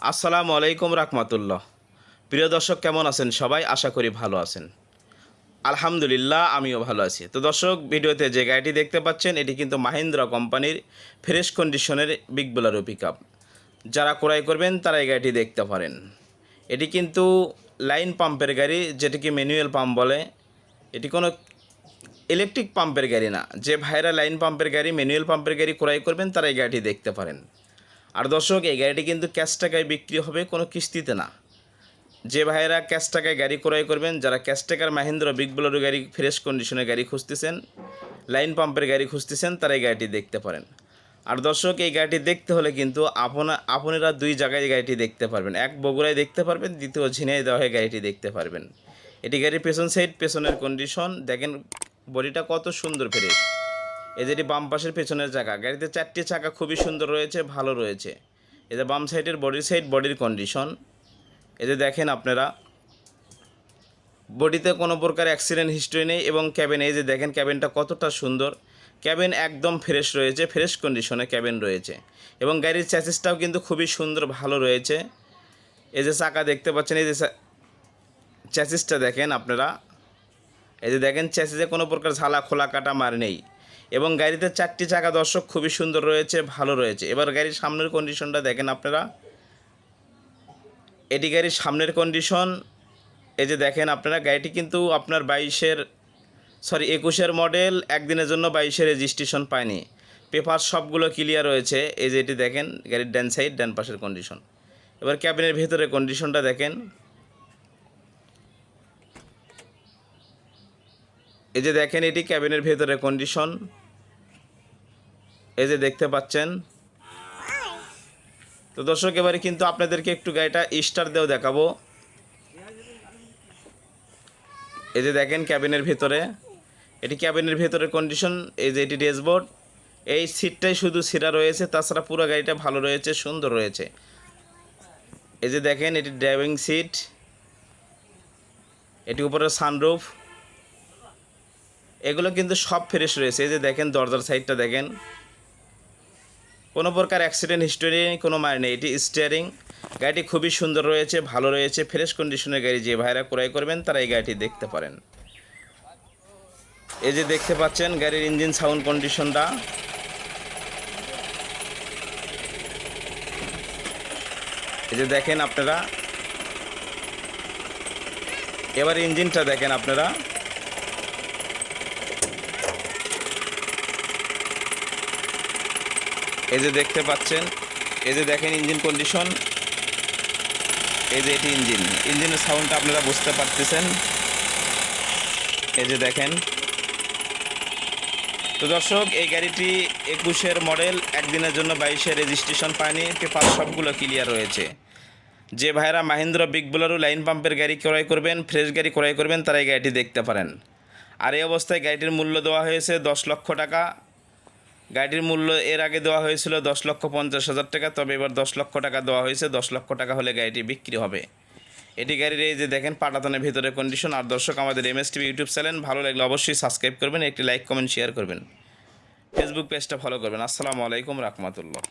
আসসালামু আলাইকুম রাহমাতুল্লাহ। প্রিয় দর্শক, কেমন আছেন সবাই? আশা করি ভালো আছেন। আলহামদুলিল্লাহ, আমিও ভালো আছি। তো দর্শক, ভিডিওতে যে গাড়িটি দেখতে পাচ্ছেন, এটি কিন্তু মাহিন্দ্রা কোম্পানির ফ্রেশ কন্ডিশনের বিগ বোলারো পিক যারা ক্রয় করবেন, তারা এই গাড়িটি দেখতে পারেন। এটি কিন্তু লাইন পাম্পের গাড়ি, যেটিকে ম্যানুয়াল পাম্প বলে। এটি কোনো ইলেকট্রিক পাম্পের গাড়ি না। যে ভাইরা লাইন পাম্পের গাড়ি, ম্যানুয়াল পাম্পের গাড়ি ক্রয় করবেন, তারা এই গাড়িটি দেখতে পারেন। আর দর্শক, এই গাড়িটি কিন্তু ক্যাশ টাকায় বিক্রি হবে, কোনো কিস্তিতে না। যে ভাইয়েরা ক্যাশ টাকায় গাড়ি ক্রয় করবেন, যারা ক্যাশ টাকার মাহিন্দ্র বিগ বোলেরো গাড়ি, ফ্রেশ কন্ডিশনের গাড়ি খুঁজতেছেন, লাইন পাম্পের গাড়ি খুঁজতেছেন, তারা এই গাড়িটি দেখতে পারেন। আর দর্শক, এই গাড়িটি দেখতে হলে কিন্তু আপনা, আপনারা দুই জায়গায় গাড়িটি দেখতে পারবেন। এক বগুড়ায় দেখতে পারবেন, দ্বিতীয় ঝিনাই দেওয়া গাড়িটি দেখতে পারবেন। এটি গাড়ির পেছন সাইড, পেছনের কন্ডিশন দেখেন, বডিটা কত সুন্দর ফ্রেশ এই যেটি বাম পাশের পেছনের চাকা, গাড়িতে চারটি চাকা খুবই সুন্দর রয়েছে, ভালো রয়েছে। এই যে বাম সাইডের বডির সাইড বডির কন্ডিশন এই যে দেখেন আপনারা বডিতে কোনো প্রকার অ্যাক্সিডেন্ট হিস্ট্রি নেই এবং ক্যাবেন এই যে দেখেন ক্যাবিনটা কতটা সুন্দর। ক্যাবিন একদম ফ্রেশ রয়েছে ফ্রেশ কন্ডিশনে ক্যাবিন রয়েছে। এবং গাড়ির চ্যাসিসটাও কিন্তু খুবই সুন্দর, ভালো রয়েছে। এই যে চাকা দেখতে পাচ্ছেন, এই যে চ্যাসিসটা দেখেন আপনারা। এই যে দেখেন চ্যাসিসে কোনো প্রকার ঝালা খোলা কাটা মার নেই। এবং গাড়িতে চারটি চাকা, দর্শক, খুবই সুন্দর রয়েছে, ভালো রয়েছে। এবার গাড়ির সামনের কন্ডিশনটা দেখেন আপনারা। এটি গাড়ির সামনের কন্ডিশন এই যে দেখেন আপনারা, গাড়িটি কিন্তু আপনার বাইশের সরি একুশের মডেল একদিনের জন্য বাইশের রেজিস্ট্রেশন পায়নি। পেপার সবগুলো ক্লিয়ার রয়েছে। এই যে এটি দেখেন, গাড়ির ড্যান সাইড ড্যান পাশের কন্ডিশন এবার ক্যাবিনের ভেতরে কন্ডিশনটা দেখেন। এই যে দেখেন, এটি ক্যাবিনের ভেতরে কন্ডিশন এই যে দেখতে পাচ্ছেন। তো দর্শক, এবারে কিন্তু আপনাদেরকে একটু গাড়িটা স্টার দিয়েও দেখাবো। এই যে দেখেন, ক্যাবিনের ভেতরে। এটি ক্যাবিনের ভেতরে কন্ডিশন এই যে এটি ড্যাশবোর্ড। এই সিটটাই শুধু সিরা রয়েছে, তাছাড়া পুরো গাড়িটা ভালো রয়েছে, সুন্দর রয়েছে। এই যে দেখেন, এটি ড্রাইভিং সিট এটি উপরে সানরুফ এগুলো কিন্তু সব ফ্রেশ রয়েছে। এই যে দেখেন, দরজার সাইডটা দেখেন। কোনো প্রকার অ্যাক্সিডেন্ট হিস্টোরি কোনো মার নেই। এটি স্টিয়ারিং গাড়িটি খুবই সুন্দর রয়েছে, ভালো রয়েছে। ফ্রেশ কন্ডিশনের গাড়ি যে ভাইরা ক্রয় করবেন, তারা এই গাড়িটি দেখতে পারেন। এই যে দেখতে পাচ্ছেন, গাড়ির ইঞ্জিন সাউন্ড কন্ডিশনটা এই যে দেখেন আপনারা। এবার ইঞ্জিনটা দেখেন আপনারা। এই যে দেখতে পাচ্ছেন, এই যে দেখেন ইঞ্জিন কন্ডিশন এই যে এটি ইঞ্জিন ইঞ্জিনের সাউন্ডটা আপনারা বুঝতে পারতেছেন। এই যে দেখেন। তো দর্শক, এই গাড়িটি একুশের মডেল, একদিনের জন্য বাইশের রেজিস্ট্রেশন পায়নি, পেপার সবগুলো ক্লিয়ার রয়েছে। যে ভাইরা মাহিন্দ্র বিগ বোলারও লাইন পাম্পের গাড়ি ক্রয় করবেন, ফ্রেশ গাড়ি ক্রয় করবেন তারা এই গাড়িটি দেখতে পারেন। আর এই অবস্থায় গাড়িটির মূল্য দেওয়া হয়েছে দশ লক্ষ টাকা। গাড়ির মূল্য এর আগে দেওয়া হয়েছিল দশ লক্ষ পঞ্চাশ হাজার টাকা, তবে এবার দশ লক্ষ টাকা দেওয়া হয়েছে। দশ লক্ষ টাকা হলে গাড়িটি বিক্রি হবে। এটি গাড়ির এই যে দেখেন, পাটাতনের ভিতরে কন্ডিশন আর দর্শক, আমাদের M S TV YouTube channel ভালো লাগলে অবশ্যই সাবস্ক্রাইব করবেন, একটি লাইক কমেন্ট শেয়ার করবেন। ফেসবুক পেজটা ফলো করবেন। আসসালামু আলাইকুম রহমতুল্লাহ।